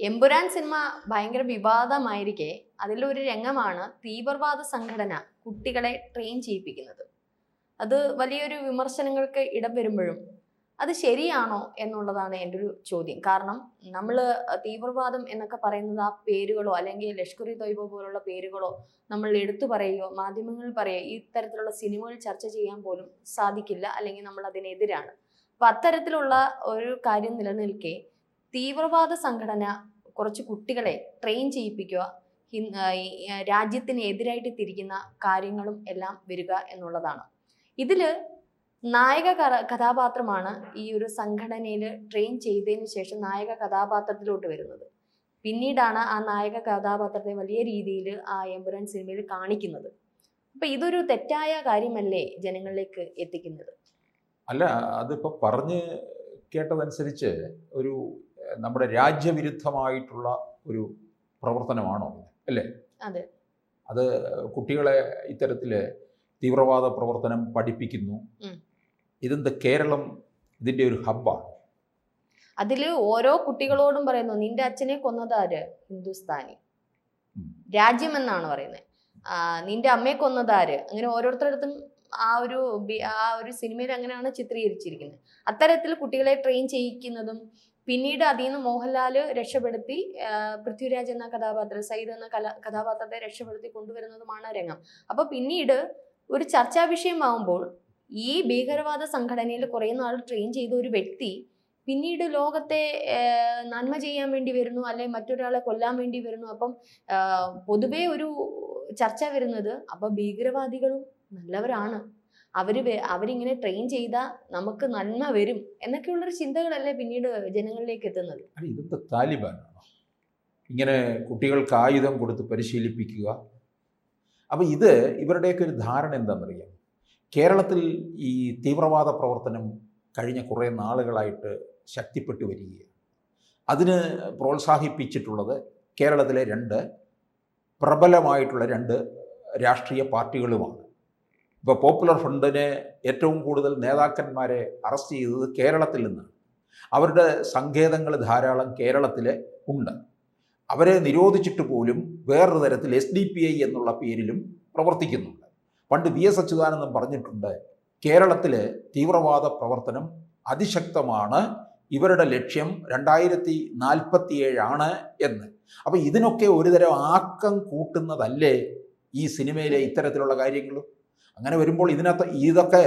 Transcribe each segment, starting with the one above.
Empuraan cinema ഭയങ്കര വിവാദമായിരിക്കെ അതിലൊരു രംഗമാണ് തീവ്രവാദ സംഘടന കുട്ടികളെ ട്രെയിൻ ചെയ്യിപ്പിക്കുന്നത്. അത് വലിയൊരു വിമർശനങ്ങൾക്ക് ഇടം വരുമ്പോഴും അത് ശരിയാണോ എന്നുള്ളതാണ് എന്റെ ഒരു ചോദ്യം. കാരണം നമ്മൾ തീവ്രവാദം എന്നൊക്കെ പറയുന്നത് ആ പേരുകളോ അല്ലെങ്കിൽ ലഷ്കർ ഇ തൊയ്ബ പോലുള്ള പേരുകളോ നമ്മൾ എടുത്തു പറയുകയോ മാധ്യമങ്ങളിൽ പറയുകയോ ഇത്തരത്തിലുള്ള സിനിമകൾ ചർച്ച ചെയ്യാൻ പോലും സാധിക്കില്ല അല്ലെങ്കിൽ നമ്മൾ അതിനെതിരാണ്. അപ്പൊ അത്തരത്തിലുള്ള ഒരു കാര്യം നിലനിൽക്കെ തീവ്രവാദ സംഘടന കുറച്ച് കുട്ടികളെ ട്രെയിൻ ചെയ്യിപ്പിക്കുക ഹിൻ- ആ, ഈ, ആ, രാജ്യത്തിന് എതിരായിട്ട് തിരിക്കുന്ന കാര്യങ്ങളും എല്ലാം വരിക എന്നുള്ളതാണ്. ഇതിൽ നായക കഥാപാത്രമാണ് ഈ ഒരു സംഘടനയിൽ ട്രെയിൻ ചെയ്തതിന് ശേഷം നായക കഥാപാത്രത്തിലോട്ട് വരുന്നത്. പിന്നീടാണ് ആ നായക കഥാപാത്രത്തെ വലിയ രീതിയിൽ ആ എമ്പുരാൻ സിനിമയിൽ കാണിക്കുന്നത്. അപ്പൊ ഇതൊരു തെറ്റായ കാര്യമല്ലേ ജനങ്ങളിലേക്ക് എത്തിക്കുന്നത്? അല്ല അതിപ്പോ പറഞ്ഞ് കേട്ടതനുസരിച്ച് ഒരു നമ്മുടെ രാജ്യവിരുദ്ധമായിട്ടുള്ള ഒരു പ്രവർത്തനമാണോ? അല്ലേ? അതെ. അത് കുട്ടികളെ ഇത്തരത്തിൽ തീവ്രവാദ പ്രവർത്തനം പഠിപ്പിക്കുന്നു. ഇതെന്ത് കേരളം ഇതിന്റെ ഒരു ഹബ്ബാണ് അതിൽ ഓരോ കുട്ടികളോടും പറയുന്നു നിന്റെ അച്ഛനെ കൊന്നതാര്? ഹിന്ദുസ്ഥാനി. രാജ്യമെന്നാണ് രാജ്യം എന്നാണ് പറയുന്നത് നിന്റെ അമ്മയെ കൊന്നതാര്? അങ്ങനെ ഓരോരുത്തരടുത്തും ആ ഒരു ആ ഒരു സിനിമയിൽ അങ്ങനെയാണ് ചിത്രീകരിച്ചിരിക്കുന്നത്. അത്തരത്തിൽ കുട്ടികളെ ട്രെയിൻ ചെയ്യിക്കുന്നതും പിന്നീട് അതിൽ നിന്ന് മോഹൻലാൽ രക്ഷപ്പെടുത്തി പൃഥ്വിരാജ് എന്ന കഥാപാത്രം സയ്യിദ് എന്ന കല കഥാപാത്രത്തെ രക്ഷപ്പെടുത്തി കൊണ്ടുവരുന്നതുമാണ് രംഗം. അപ്പൊ പിന്നീട് ഒരു ചർച്ചാ വിഷയമാവുമ്പോൾ ഈ ഭീകരവാദ സംഘടനയിൽ കുറേ നാൾ ട്രെയിൻ ചെയ്ത ഒരു വ്യക്തി പിന്നീട് ലോകത്തെ നന്മ ചെയ്യാൻ വേണ്ടി വരുന്നു അല്ലെ മറ്റൊരാളെ കൊല്ലാൻ വേണ്ടി വരുന്നു. അപ്പം പൊതുവേ ഒരു ചർച്ച വരുന്നത് അപ്പൊ ഭീകരവാദികളും നല്ലവരാണ്. അവർ വെ- അവരിങ്ങനെ ട്രെയിൻ ചെയ്താൽ നമുക്ക് നന്മ വരും എന്നൊക്കെയുള്ളൊരു ചിന്തകളല്ലേ പിന്നീട് ജനങ്ങളിലേക്ക് എത്തുന്നത്? ഇതെന്ത് താലിബാനാണോ? ഇങ്ങനെ കുട്ടികൾക്ക് ആയുധം കൊടുത്ത് പരിശീലിപ്പിക്കുക. അപ്പോൾ ഇത് ഇവരുടെയൊക്കെ ഒരു ധാരണ എന്താണെന്നറിയാം കേരളത്തിൽ ഈ തീവ്രവാദ പ്രവർത്തനം കഴിഞ്ഞ കുറേ നാളുകളായിട്ട് ശക്തിപ്പെട്ടു വരികയാണ്. അതിന് പ്രോത്സാഹിപ്പിച്ചിട്ടുള്ളത് കേരളത്തിലെ രണ്ട് പ്രബലമായിട്ടുള്ള രണ്ട് രാഷ്ട്രീയ പാർട്ടികളുമാണ്. ഇപ്പോൾ പോപ്പുലർ ഫ്രണ്ടിന് ഏറ്റവും കൂടുതൽ നേതാക്കന്മാരെ അറസ്റ്റ് ചെയ്തത് കേരളത്തിൽ നിന്നാണ്. അവരുടെ സങ്കേതങ്ങൾ ധാരാളം കേരളത്തിൽ ഉണ്ട്. അവരെ നിരോധിച്ചിട്ട് പോലും വേറൊരു തരത്തിൽ എസ് ഡി പി ഐ എന്നുള്ള പേരിലും പ്രവർത്തിക്കുന്നുണ്ട്. പണ്ട് വി എസ് അച്യുതാനന്ദൻ പറഞ്ഞിട്ടുണ്ട് കേരളത്തിൽ തീവ്രവാദ പ്രവർത്തനം അതിശക്തമാണ് ഇവരുടെ ലക്ഷ്യം രണ്ടായിരത്തി നാൽപ്പത്തിയേഴാണ് എന്ന്. അപ്പോൾ ഇതിനൊക്കെ ഒരുതരം ആക്കം കൂട്ടുന്നതല്ലേ ഈ സിനിമയിലെ ഇത്തരത്തിലുള്ള കാര്യങ്ങളും? അങ്ങനെ വരുമ്പോൾ ഇതിനകത്ത് ഇതൊക്കെ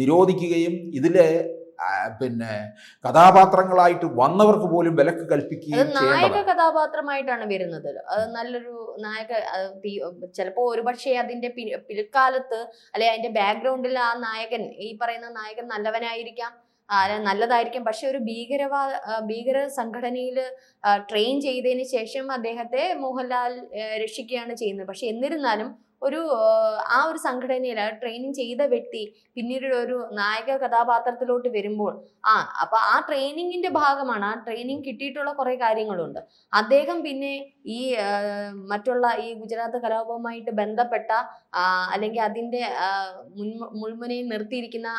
നിരോധിക്കുകയും ഇതിലെ പിന്നെ കഥാപാത്രങ്ങളായിട്ട് വന്നവർക്ക് പോലും വിലക്ക് കൽപ്പിക്കുകയും നായക കഥാപാത്രമായിട്ടാണ് വരുന്നത്. അത് നല്ലൊരു നായക ചിലപ്പോൾ ഒരുപക്ഷെ അതിന്റെ പിൽക്കാലത്ത് അല്ലെ അതിന്റെ ബാക്ക്ഗ്രൗണ്ടിൽ ആ നായകൻ ഈ പറയുന്ന നായകൻ നല്ലവനായിരിക്കാം നല്ലതായിരിക്കും. പക്ഷെ ഒരു ഭീകരവാദ ഭീകര സംഘടനയിൽ ട്രെയിൻ ചെയ്തതിന് ശേഷം അദ്ദേഹത്തെ മോഹൻലാൽ രക്ഷിക്കുകയാണ് ചെയ്യുന്നത്. പക്ഷെ എന്നിരുന്നാലും ഒരു ആ, ഒരു സംഘടനയിൽ ട്രെയിനിങ് ചെയ്ത വ്യക്തി പിന്നീട് ഒരു നായക കഥാപാത്രത്തിലോട്ട് വരുമ്പോൾ ആ അപ്പൊ ആ ട്രെയിനിങ്ങിന്റെ ഭാഗമാണ് ആ ട്രെയിനിങ് കിട്ടിയിട്ടുള്ള കുറെ കാര്യങ്ങളുണ്ട്. അദ്ദേഹം പിന്നെ ഈ മറ്റുള്ള ഈ ഗുജറാത്ത് കലാപവുമായിട്ട് ബന്ധപ്പെട്ട അല്ലെങ്കിൽ അതിന്റെ മുൻ മുൾമുനയിൽ നിർത്തിയിരിക്കുന്ന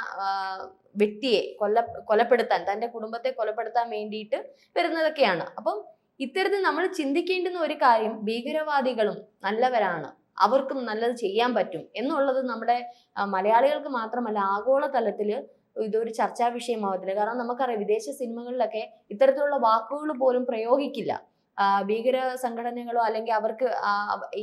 വ്യക്തിയെ കൊല്ല കൊലപ്പെടുത്താൻ തന്റെ കുടുംബത്തെ കൊലപ്പെടുത്താൻ വേണ്ടിയിട്ട് വരുന്നതൊക്കെയാണ്. അപ്പം ഇത്തരത്തിൽ നമ്മൾ ചിന്തിക്കേണ്ടുന്ന ഒരു കാര്യം ഭീകരവാദികളും നല്ലവരാണ്. അവർക്കും നല്ലത് ചെയ്യാൻ പറ്റും. എന്നുള്ളത് നമ്മുടെ മലയാളികൾക്ക് മാത്രമല്ല ആഗോള തലത്തിൽ ഇതൊരു ചർച്ചാ വിഷയമാവത്തില്ല. കാരണം നമുക്കറിയാം വിദേശ സിനിമകളിലൊക്കെ ഇത്തരത്തിലുള്ള വാക്കുകൾ പോലും പ്രയോഗിക്കില്ല. ഭീകര സംഘടനകളോ അല്ലെങ്കിൽ അവർക്ക്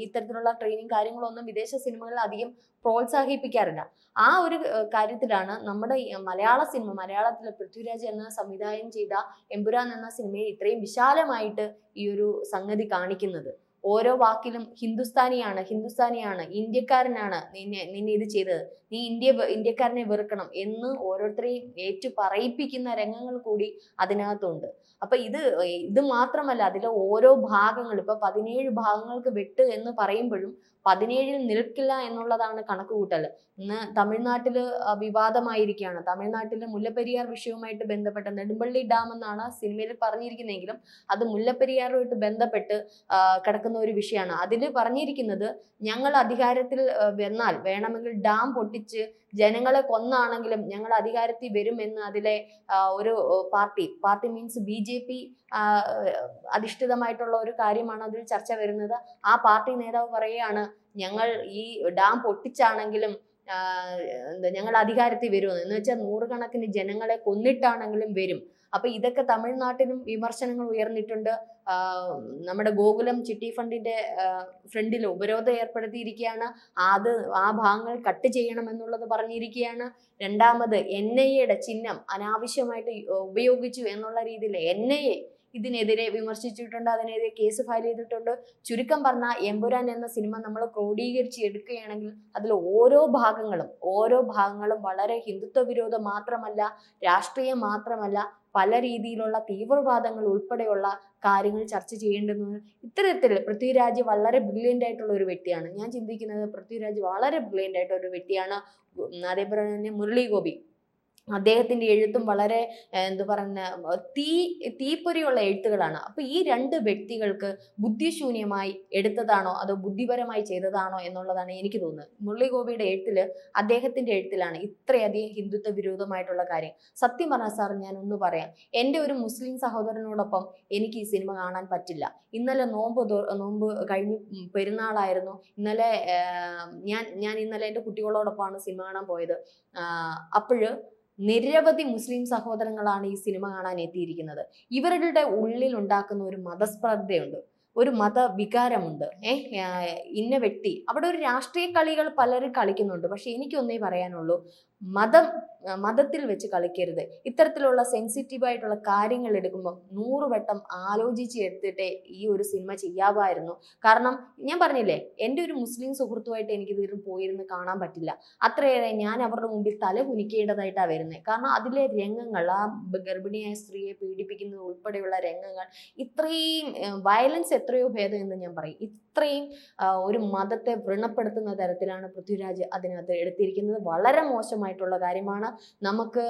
ഇത്തരത്തിലുള്ള ട്രെയിനിങ് കാര്യങ്ങളോ ഒന്നും വിദേശ സിനിമകളിൽ അധികം പ്രോത്സാഹിപ്പിക്കാറില്ല. ആ ഒരു കാര്യത്തിലാണ് നമ്മുടെ മലയാള സിനിമ മലയാളത്തിലെ പൃഥ്വിരാജ് എന്ന സംവിധാനം ചെയ്ത എമ്പുരാൻ എന്ന സിനിമയെ ഇത്രയും വിശാലമായിട്ട് ഈ ഒരു സംഗതി കാണിക്കുന്നത്. ഓരോ വാക്കിലും ഹിന്ദുസ്ഥാനിയാണ് ഹിന്ദുസ്ഥാനിയാണ് ഇന്ത്യക്കാരനാണ് നിന്നെ നിന്നെ ഇത് ചെയ്തത്. നീ ഇന്ത്യ ഇന്ത്യക്കാരനെ വെറുക്കണം എന്ന് ഓരോരുത്തരെയും ഏറ്റു പറയിപ്പിക്കുന്ന രംഗങ്ങൾ കൂടി അതിനകത്തുണ്ട്. അപ്പൊ ഇത് ഇത് മാത്രമല്ല അതിലെ ഓരോ ഭാഗങ്ങൾ ഇപ്പൊ പതിനേഴ് ഭാഗങ്ങൾക്ക് വെട്ട് എന്ന് പറയുമ്പോഴും പതിനേഴിൽ നിൽക്കില്ല എന്നുള്ളതാണ് കണക്കുകൂട്ടൽ. ഇന്ന് തമിഴ്നാട്ടിൽ വിവാദമായിരിക്കുകയാണ്. തമിഴ്നാട്ടിലെ മുല്ലപ്പെരിയാർ വിഷയവുമായിട്ട് ബന്ധപ്പെട്ട നെടുമ്പള്ളി ഡാം എന്നാണ് സിനിമയിൽ പറഞ്ഞിരിക്കുന്നതെങ്കിലും അത് മുല്ലപ്പെരിയാറുമായിട്ട് ബന്ധപ്പെട്ട് കിടക്കുന്ന ഒരു വിഷയമാണ്. അതിൽ പറഞ്ഞിരിക്കുന്നത് ഞങ്ങൾ അധികാരത്തിൽ വന്നാൽ വേണമെങ്കിൽ ഡാം പൊട്ടിച്ച് ജനങ്ങളെ കൊന്നാണെങ്കിലും ഞങ്ങൾ അധികാരത്തിൽ വരുമെന്ന് അതിലെ ഒരു party party means B J P അധിഷ്ഠിതമായിട്ടുള്ള ഒരു കാര്യമാണ് അതിൽ ചർച്ച വരുന്നത്. ആ പാർട്ടി നേതാവ് പറയുകയാണ് ഞങ്ങൾ ഈ ഡാം പൊട്ടിച്ചാണെങ്കിലും എന്താ ഞങ്ങൾ അധികാരത്തിൽ വരുമെന്ന്. എന്ന് വെച്ചാൽ നൂറുകണക്കിന് ജനങ്ങളെ കൊന്നിട്ടാണെങ്കിലും വരും. അപ്പൊ ഇതൊക്കെ തമിഴ്നാട്ടിലും വിമർശനങ്ങൾ ഉയർന്നിട്ടുണ്ട്. നമ്മുടെ ഗോകുലം ചിട്ടി ഫണ്ടിന്റെ ഫ്രണ്ടിൽ ഉപരോധം ഏർപ്പെടുത്തിയിരിക്കുകയാണ്. അത് ആ ഭാഗങ്ങൾ കട്ട് ചെയ്യണമെന്നുള്ളത് പറഞ്ഞിരിക്കുകയാണ്. രണ്ടാമത് എൻ ഐ എയുടെ ചിഹ്നം അനാവശ്യമായിട്ട് ഉപയോഗിച്ചു എന്നുള്ള രീതിയിൽ എൻ ഐ എ ഇതിനെതിരെ വിമർശിച്ചിട്ടുണ്ട് അതിനെതിരെ കേസ് ഫയൽ ചെയ്തിട്ടുണ്ട്. ചുരുക്കം പറഞ്ഞാൽ എമ്പുരാൻ എന്ന സിനിമ നമ്മൾ ക്രോഡീകരിച്ച് എടുക്കുകയാണെങ്കിൽ അതിൽ ഓരോ ഭാഗങ്ങളും ഓരോ ഭാഗങ്ങളും വളരെ ഹിന്ദുത്വ വിരോധം മാത്രമല്ല രാഷ്ട്രീയം മാത്രമല്ല പല രീതിയിലുള്ള തീവ്രവാദങ്ങൾ ഉൾപ്പെടെയുള്ള കാര്യങ്ങൾ ചർച്ച ചെയ്യേണ്ടുന്നത് ഇത്തരത്തിൽ പൃഥ്വിരാജ് വളരെ ബ്രില്യന്റ് ആയിട്ടുള്ള ഒരു വ്യക്തിയാണ്. ഞാൻ ചിന്തിക്കുന്നത് പൃഥ്വിരാജ് വളരെ ബ്രില്യന്റ് ആയിട്ടുള്ള ഒരു വ്യക്തിയാണ്. അതേപോലെ തന്നെ മുരളി ഗോപി അദ്ദേഹത്തിന്റെ എഴുത്തും വളരെ എന്തു പറയുന്ന തീ തീപ്പൊരിയുള്ള എഴുത്തുകളാണ്. അപ്പോൾ ഈ രണ്ട് വ്യക്തികൾക്ക് ബുദ്ധിശൂന്യമായി എടുത്തതാണോ അതോ ബുദ്ധിപരമായി ചെയ്തതാണോ എന്നുള്ളതാണ് എനിക്ക് തോന്നുന്നത്. മുരളിഗോപിയുടെ എഴുത്തിൽ അദ്ദേഹത്തിന്റെ എഴുത്തിലാണ് ഇത്രയധികം ഹിന്ദുത്വ വിരോധമായിട്ടുള്ള കാര്യം. സത്യം പറഞ്ഞാൽ സാർ ഞാൻ ഒന്ന് പറയാം. എന്റെ ഒരു മുസ്ലിം സഹോദരനോടൊപ്പം എനിക്ക് ഈ സിനിമ കാണാൻ പറ്റില്ല. ഇന്നലെ നോമ്പ് നോമ്പ് കഴിഞ്ഞ് പെരുന്നാളായിരുന്നു. ഇന്നലെ ഞാൻ ഞാൻ ഇന്നലെ എന്റെ കുട്ടികളോടൊപ്പമാണ് സിനിമ കാണാൻ പോയത്. അപ്പോഴ് നിരവധി മുസ്ലിം സഹോദരങ്ങളാണ് ഈ സിനിമ കാണാൻ എത്തിയിരിക്കുന്നത്. ഇവരുടെ ഉള്ളിൽ ഉണ്ടാക്കുന്ന ഒരു മതസ്പർദ്ധയുണ്ട് ഒരു മതവികാരമുണ്ട്. ഏഹ് ഇന്ന വ്യക്തി. അവിടെ ഒരു രാഷ്ട്രീയ കളികൾ പലരും കളിക്കുന്നുണ്ട്. പക്ഷെ എനിക്കൊന്നേ പറയാനുള്ളൂ മതം മതത്തിൽ വെച്ച് കളിക്കരുത്. ഇത്തരത്തിലുള്ള സെൻസിറ്റീവ് ആയിട്ടുള്ള കാര്യങ്ങൾ എടുക്കുമ്പോൾ നൂറുവട്ടം ആലോചിച്ച് എടുത്തിട്ടേ ഈ ഒരു സിനിമ ചെയ്യാമായിരുന്നു കാരണം ഞാൻ പറഞ്ഞില്ലേ എന്റെ ഒരു മുസ്ലിം സുഹൃത്തുമായിട്ട് എനിക്ക് തീർന്ന് പോയിരുന്ന് കാണാൻ പറ്റില്ല. അത്രയേറെ ഞാൻ അവരുടെ മുമ്പിൽ തല കുനിക്കേണ്ടതായിട്ടാണ് വരുന്നത് കാരണം അതിലെ രംഗങ്ങൾ ആ ഗർഭിണിയായ സ്ത്രീയെ പീഡിപ്പിക്കുന്നത് ഉൾപ്പെടെയുള്ള രംഗങ്ങൾ ഇത്രയും വയലൻസ് എത്രയോ ഭേദം എന്ന് ഞാൻ പറയും. ഇത്രയും ഒരു മതത്തെ വ്രണപ്പെടുത്തുന്ന തരത്തിലാണ് പൃഥ്വിരാജ് അതിനകത്ത് എടുത്തിരിക്കുന്നത്. വളരെ മോശമായിട്ടുള്ള കാര്യമാണ്. നമുക്ക്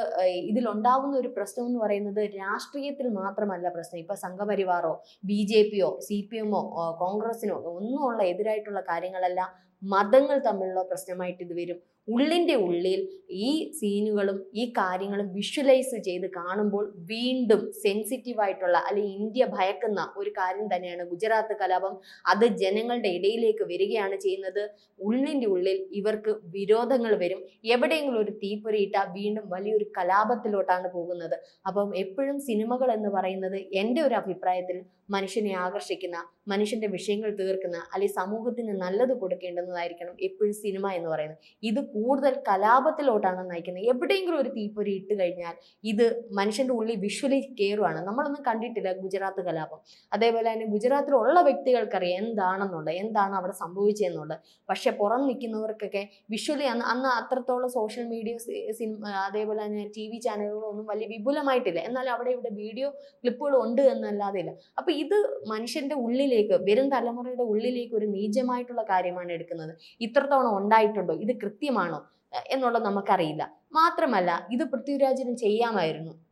ഇതിലുണ്ടാവുന്ന ഒരു പ്രശ്നം എന്ന് പറയുന്നത് രാഷ്ട്രീയത്തിൽ മാത്രമല്ല പ്രശ്നം. ഇപ്പൊ സംഘപരിവാറോ ബി ജെ പിയോ സി പി എമ്മോ കോൺഗ്രസിനോ ഒന്നുമുള്ള എതിരായിട്ടുള്ള കാര്യങ്ങളല്ല മതങ്ങൾ തമ്മിലുള്ള പ്രശ്നമായിട്ട് ഇത് വരും. ഉള്ളിന്റെ ഉള്ളിൽ ഈ സീനുകളും ഈ കാര്യങ്ങളും വിഷ്വലൈസ് ചെയ്ത് കാണുമ്പോൾ വീണ്ടും സെൻസിറ്റീവായിട്ടുള്ള അല്ലെങ്കിൽ ഇന്ത്യ ഭയക്കുന്ന ഒരു കാര്യം തന്നെയാണ്. ഗുജറാത്ത് കലാപം അത് ജനങ്ങളുടെ ഇടയിലേക്ക് വരികയാണ് ചെയ്യുന്നത്. ഉള്ളിന്റെ ഉള്ളിൽ ഇവർക്ക് വിരോധങ്ങൾ വരും. എവിടെയെങ്കിലും ഒരു തീപ്പൊരിയിട്ടാൽ വീണ്ടും വലിയൊരു കലാപത്തിലോട്ടാണ് പോകുന്നത്. അപ്പം എപ്പോഴും സിനിമകൾ എന്ന് പറയുന്നത് എന്റെ ഒരു അഭിപ്രായത്തിൽ മനുഷ്യനെ ആകർഷിക്കുന്ന മനുഷ്യന്റെ വിഷയങ്ങൾ തീർക്കുന്ന അല്ലെങ്കിൽ സമൂഹത്തിന് നല്ലത് കൊടുക്കേണ്ടുന്നതായിരിക്കണം എപ്പോഴും സിനിമ എന്ന് പറയുന്നത്. ഇത് കൂടുതൽ കലാപത്തിലോട്ടാണ് നയിക്കുന്നത്. എവിടെയെങ്കിലും ഒരു തീപ്പൊരി ഇട്ട് കഴിഞ്ഞാൽ ഇത് മനുഷ്യന്റെ ഉള്ളിൽ വിഷ്വലി കയറുവാണ് നമ്മളൊന്നും കണ്ടിട്ടില്ല ഗുജറാത്ത് കലാപം. അതേപോലെ തന്നെ ഗുജറാത്തിലുള്ള വ്യക്തികൾക്കറിയാം എന്താണെന്നുള്ളത് എന്താണ് അവിടെ സംഭവിച്ചതെന്നുള്ളത്. പക്ഷെ പുറം നിൽക്കുന്നവർക്കൊക്കെ വിഷ്വലി അന്ന് അന്ന് അത്രത്തോളം സോഷ്യൽ മീഡിയ സിനിമ അതേപോലെ തന്നെ ടി വി ചാനലുകളൊന്നും വലിയ വിപുലമായിട്ടില്ല. എന്നാൽ അവിടെ ഇവിടെ വീഡിയോ ക്ലിപ്പുകൾ ഉണ്ട് എന്നല്ലാതെ ഇല്ല അപ്പോൾ ഇത് മനുഷ്യന്റെ ഉള്ളിലേക്ക് വരും തലമുറയുടെ ഉള്ളിലേക്ക് ഒരു നീചമായിട്ടുള്ള കാര്യമാണ് എടുക്കുന്നത്. ഇത്രത്തോളം ഉണ്ടായിട്ടുണ്ടോ? ഇത് കൃത്യമാണോ? എ- എന്നുള്ളത് നമുക്കറിയില്ല. മാത്രമല്ല ഇത് പൃഥ്വിരാജിനും ചെയ്യാമായിരുന്നു.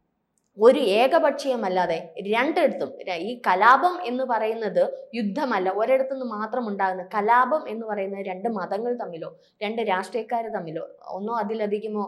ഒരു ഏകപക്ഷീയമല്ലാതെ രണ്ടിടത്തും. ഈ കലാപം എന്ന് പറയുന്നത് യുദ്ധമല്ല. ഒരിടത്തു നിന്ന് മാത്രം ഉണ്ടാകുന്ന കലാപം എന്ന് പറയുന്നത് രണ്ട് മതങ്ങൾ തമ്മിലോ രണ്ട് രാഷ്ട്രീയക്കാർ തമ്മിലോ ഒന്നോ അതിലധികമോ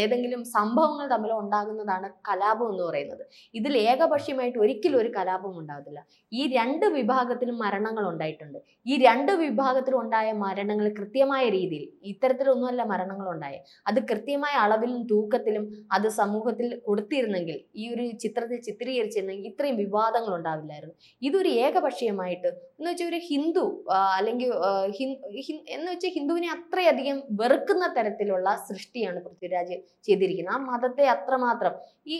ഏതെങ്കിലും സംഭവങ്ങൾ തമ്മിലോ ഉണ്ടാകുന്നതാണ് കലാപം എന്ന് പറയുന്നത്. ഇതിൽ ഏകപക്ഷീയമായിട്ട് ഒരിക്കലും ഒരു കലാപം ഉണ്ടാകത്തില്ല. ഈ രണ്ട് വിഭാഗത്തിലും മരണങ്ങൾ ഉണ്ടായിട്ടുണ്ട്. ഈ രണ്ട് വിഭാഗത്തിലും ഉണ്ടായ മരണങ്ങൾ കൃത്യമായ രീതിയിൽ ഇത്തരത്തിലൊന്നുമല്ല മരണങ്ങൾ ഉണ്ടായത്. അത് കൃത്യമായ അളവിലും തൂക്കത്തിലും അത് സമൂഹത്തിൽ കൊടുത്തിരുന്നെങ്കിൽ ഈ ഒരു ചിത്രത്തിൽ ചിത്രീകരിച്ചിരുന്നെങ്കിൽ ഇത്രയും വിവാദങ്ങൾ ഉണ്ടാവില്ലായിരുന്നു. ഇതൊരു ഏകപക്ഷീയമായിട്ട് എന്ന് വെച്ചാൽ ഒരു ഹിന്ദു അല്ലെങ്കിൽ എന്ന് വെച്ചാൽ ഹിന്ദുവിനെ അത്രയധികം വെറുക്കുന്ന തരത്തിലുള്ള സൃഷ്ടിയാണ് പൃഥ്വിരാജ് ചെയ്തിരിക്കുന്നത്. ആ മതത്തെ അത്രമാത്രം ഈ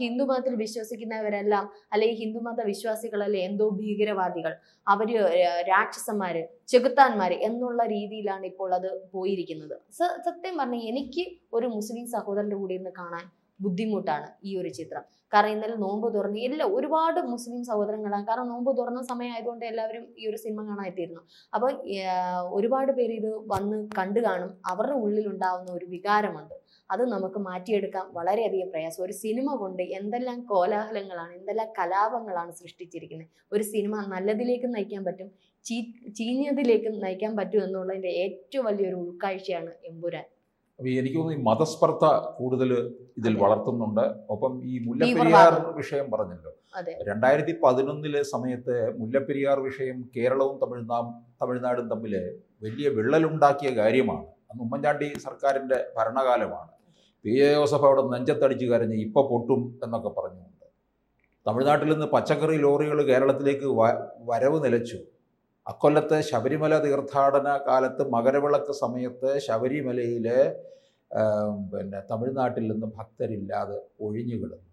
ഹിന്ദു മതത്തിൽ വിശ്വസിക്കുന്നവരെല്ലാം അല്ലെങ്കിൽ ഹിന്ദുമത വിശ്വാസികളല്ലേ എന്തോ ഭീകരവാദികൾ അവർ രാക്ഷസന്മാര് ചെകുത്താന്മാര് എന്നുള്ള രീതിയിലാണ് ഇപ്പോൾ അത് പോയിരിക്കുന്നത്. സത്യം പറഞ്ഞാൽ എനിക്ക് ഒരു മുസ്ലിം സഹോദരന്റെ കൂടെ ഇരുന്ന് കാണാൻ ബുദ്ധിമുട്ടാണ് ഈ ഒരു ചിത്രം. കാരണം ഇന്നലെ നോമ്പ് തുറന്ന് എല്ലാ ഒരുപാട് മുസ്ലിം സഹോദരങ്ങളാണ്. കാരണം നോമ്പ് തുറന്ന സമയമായതുകൊണ്ട് എല്ലാവരും ഈ ഒരു സിനിമ കാണാൻ എത്തിയിരുന്നു അപ്പോൾ ഒരുപാട് പേര് ഇത് വന്ന് കണ്ടു കാണും. അവരുടെ ഉള്ളിൽ ഉണ്ടാവുന്ന ഒരു വികാരമുണ്ട്. അത് നമുക്ക് മാറ്റിയെടുക്കാൻ വളരെയധികം പ്രയാസം. ഒരു സിനിമ കൊണ്ട് എന്തെല്ലാം കോലാഹലങ്ങളാണ് എന്തെല്ലാം കലാപങ്ങളാണ് സൃഷ്ടിച്ചിരിക്കുന്നത്. ഒരു സിനിമ നല്ലതിലേക്ക് നയിക്കാൻ പറ്റും ചീ ചീഞ്ഞതിലേക്ക് നയിക്കാൻ പറ്റും എന്നുള്ളതിന്റെ ഏറ്റവും വലിയൊരു ഉൾക്കാഴ്ചയാണ് എമ്പുരാൻ. അപ്പൊ എനിക്ക് തോന്നുന്നു ഈ മതസ്പർദ്ധ കൂടുതൽ ഇതിൽ വളർത്തുന്നുണ്ട്. ഒപ്പം ഈ മുല്ലപ്പെരിയാർ വിഷയം പറഞ്ഞല്ലോ. രണ്ടായിരത്തി പതിനൊന്നിലെ സമയത്ത് മുല്ലപ്പെരിയാർ വിഷയം കേരളവും തമിഴ്നാ തമിഴ്നാടും തമ്മിൽ വലിയ വിള്ളലുണ്ടാക്കിയ കാര്യമാണ്. അന്ന് ഉമ്മൻചാണ്ടി സർക്കാരിന്റെ ഭരണകാലമാണ്. പി എ ജോസഫ് അവിടെ നെഞ്ചത്തടിച്ച് കരഞ്ഞ് ഇപ്പൊ പൊട്ടും എന്നൊക്കെ പറഞ്ഞുകൊണ്ട്. തമിഴ്നാട്ടിൽ നിന്ന് പച്ചക്കറി ലോറികൾ കേരളത്തിലേക്ക് വരവ് നിലച്ചു. അക്കൊല്ലത്തെ ശബരിമല തീർത്ഥാടന കാലത്ത് മകരവിളക്ക് സമയത്ത് ശബരിമലയിലെ പിന്നെ തമിഴ്നാട്ടിൽ നിന്ന് ഭക്തരില്ലാതെ ഒഴിഞ്ഞു കിടന്നു.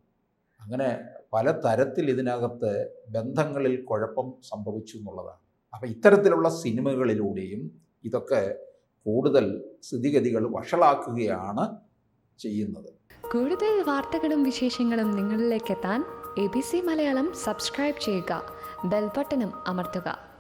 അങ്ങനെ പല തരത്തിൽ ഇതിനകത്ത് ബന്ധങ്ങളിൽ കുഴപ്പം സംഭവിച്ചു എന്നുള്ളതാണ്. അപ്പം ഇത്തരത്തിലുള്ള സിനിമകളിലൂടെയും ഇതൊക്കെ കൂടുതൽ സ്ഥിതിഗതികൾ വഷളാക്കുകയാണ് ചെയ്യുന്നത്. കൂടുതൽ വാർത്തകളും വിശേഷങ്ങളും നിങ്ങളിലേക്ക് എത്താൻ A B C Malayalam subscribe ചെയ്യുക. ബെൽബട്ടനും അമർത്തുക.